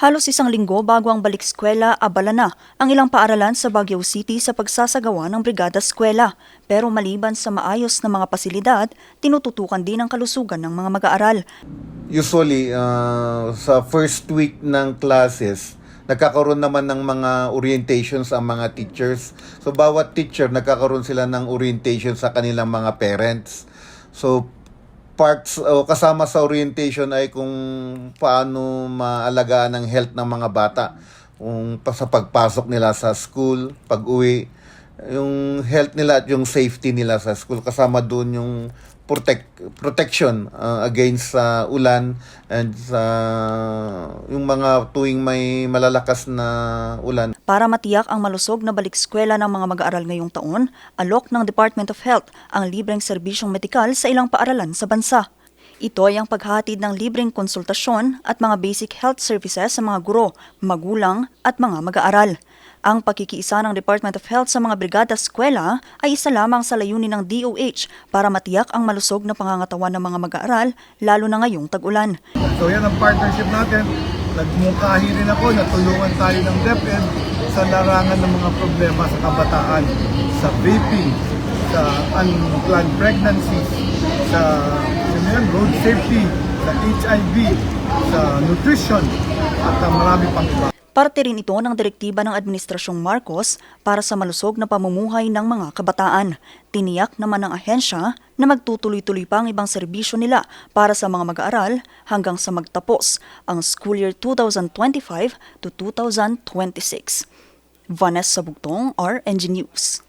Halos isang linggo bago ang balik eskwela, abala na ang ilang paaralan sa Baguio City sa pagsasagawa ng Brigada Eskwela. Pero maliban sa maayos na mga pasilidad, tinututukan din ang kalusugan ng mga mag-aaral. Usually, uh, sa first week ng classes, nagkakaroon naman ng mga orientations ang mga teachers. So, bawat teacher, nagkakaroon sila ng orientation sa kanilang mga parents. So, parts o kasama sa orientation ay kung paano maalagaan ang health ng mga bata. Kung sa pagpasok nila sa school, pag-uwi, yung health nila at yung safety nila sa school kasama doon yung protect protection uh, against sa ulan and sa yung mga tuwing may malalakas na ulan Para matiyak ang malusog na balik eskwela ng mga mag-aaral ngayong taon, alok ng Department of Health ang libreng serbisyong medikal sa ilang paaralan sa bansa. Ito ay ang paghatid ng libreng konsultasyon at mga basic health services sa mga guro, magulang at mga mag-aaral. Ang pakikiisa ng Department of Health sa mga brigada eskwela ay isa lamang sa layunin ng DOH para matiyak ang malusog na pangangatawan ng mga mag-aaral, lalo na ngayong tag-ulan. So yan ang partnership natin. Nagmungkahi rin ako, natulungan tayo ng DepEd sa larangan ng mga problema sa kabataan, sa vaping, sa unplanned pregnancies, sa yan, road safety, sa HIV, sa nutrition, at uh, marami pang iba. Parte rin ito ng direktiba ng Administrasyong Marcos para sa malusog na pamumuhay ng mga kabataan. Tiniyak naman ng ahensya na magtutuloy-tuloy pa ang ibang serbisyo nila para sa mga mag-aaral hanggang sa magtapos ang school year 2025 to 2026. Vanessa Bugtong, RNG News.